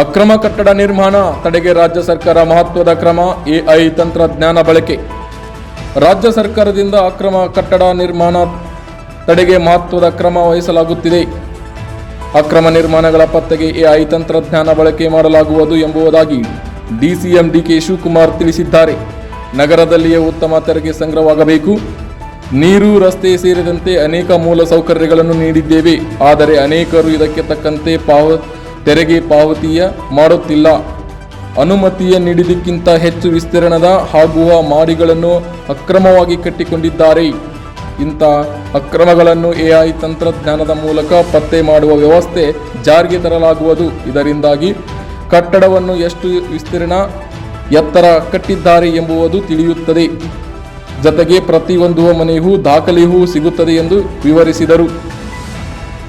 ಅಕ್ರಮ ಕಟ್ಟಡ ನಿರ್ಮಾಣ ತಡೆಗೆ ರಾಜ್ಯ ಸರ್ಕಾರ ಮಹತ್ವದ ಕ್ರಮ, ಎಐ ತಂತ್ರಜ್ಞಾನ ಬಳಕೆ. ರಾಜ್ಯ ಸರ್ಕಾರದಿಂದ ಅಕ್ರಮ ಕಟ್ಟಡ ನಿರ್ಮಾಣ ತಡೆಗೆ ಮಹತ್ವದ ಕ್ರಮ ವಹಿಸಲಾಗುತ್ತಿದೆ. ಅಕ್ರಮ ನಿರ್ಮಾಣಗಳ ಪತ್ತೆಗೆ ಎಐ ತಂತ್ರಜ್ಞಾನ ಬಳಕೆ ಮಾಡಲಾಗುವುದು ಎಂಬುದಾಗಿ ಡಿಸಿಎಂ ಡಿಕೆ ಶಿವಕುಮಾರ್ ತಿಳಿಸಿದ್ದಾರೆ. ನಗರದಲ್ಲಿಯೇ ಉತ್ತಮ ತೆರಿಗೆ ಸಂಗ್ರಹವಾಗಬೇಕು. ನೀರು, ರಸ್ತೆ ಸೇರಿದಂತೆ ಅನೇಕ ಮೂಲ ಸೌಕರ್ಯಗಳನ್ನು ನೀಡಿದ್ದೇವೆ. ಆದರೆ ಅನೇಕರು ಇದಕ್ಕೆ ತಕ್ಕಂತೆ ಪಾವ ತೆರಿಗೆ ಪಾವತಿಯ ಮಾಡುತ್ತಿಲ್ಲ. ಅನುಮತಿಯ ನೀಡಿದ್ದಕ್ಕಿಂತ ಹೆಚ್ಚು ವಿಸ್ತೀರ್ಣದ ಆಗುವ ಮಾರಿಗಳನ್ನು ಅಕ್ರಮವಾಗಿ ಕಟ್ಟಿಕೊಂಡಿದ್ದಾರೆ. ಇಂಥ ಅಕ್ರಮಗಳನ್ನು ಎಐ ತಂತ್ರಜ್ಞಾನದ ಮೂಲಕ ಪತ್ತೆ ಮಾಡುವ ವ್ಯವಸ್ಥೆ ಜಾರಿಗೆ ತರಲಾಗುವುದು. ಇದರಿಂದಾಗಿ ಕಟ್ಟಡವನ್ನು ಎಷ್ಟು ವಿಸ್ತೀರ್ಣ ಎತ್ತರ ಕಟ್ಟಿದ್ದಾರೆ ಎಂಬುವುದು ತಿಳಿಯುತ್ತದೆ. ಜೊತೆಗೆ ಪ್ರತಿಯೊಂದು ಮನೆಯೂ ದಾಖಲೆಯೂ ಸಿಗುತ್ತದೆ ಎಂದು ವಿವರಿಸಿದರು.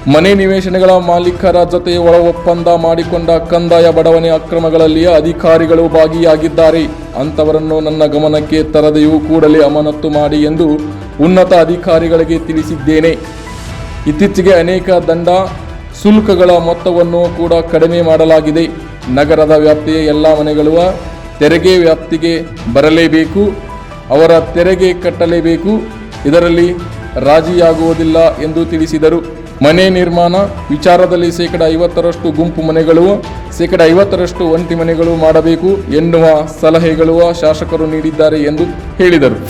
ಮನೆ ನಿವೇಶನಗಳ ಮಾಲೀಕರ ಜೊತೆ ಒಳ ಒಪ್ಪಂದ ಮಾಡಿಕೊಂಡ ಕಂದಾಯ ಬಡವಣೆ ಅಕ್ರಮಗಳಲ್ಲಿ ಅಧಿಕಾರಿಗಳು ಭಾಗಿಯಾಗಿದ್ದಾರೆ. ಅಂಥವರನ್ನು ನನ್ನ ಗಮನಕ್ಕೆ ತರದೆಯೂ ಕೂಡಲೇ ಅಮಾನತ್ತು ಮಾಡಿ ಎಂದು ಉನ್ನತ ಅಧಿಕಾರಿಗಳಿಗೆ ತಿಳಿಸಿದ್ದೇನೆ. ಇತ್ತೀಚೆಗೆ ಅನೇಕ ದಂಡ ಶುಲ್ಕಗಳ ಮೊತ್ತವನ್ನು ಕೂಡ ಕಡಿಮೆ ಮಾಡಲಾಗಿದೆ. ನಗರದ ವ್ಯಾಪ್ತಿಯ ಎಲ್ಲ ಮನೆಗಳು ತೆರಿಗೆ ವ್ಯಾಪ್ತಿಗೆ ಬರಲೇಬೇಕು, ಅವರ ತೆರಿಗೆ ಕಟ್ಟಲೇಬೇಕು, ಇದರಲ್ಲಿ ರಾಜಿಯಾಗುವುದಿಲ್ಲ ಎಂದು ತಿಳಿಸಿದರು. ಮನೆ ನಿರ್ಮಾಣ, ವಿಚಾರದಲ್ಲಿ ಶೇಕಡ ಐವತ್ತರಷ್ಟು ಗುಂಪು ಮನೆಗಳು, ಶೇಕಡ ಐವತ್ತರಷ್ಟು ಒಂಟಿ ಮನೆಗಳು ಮಾಡಬೇಕು ಎನ್ನುವ ಸಲಹೆಗಳು ಶಾಸಕರು ನೀಡಿದ್ದಾರೆ ಎಂದು ಹೇಳಿದರು.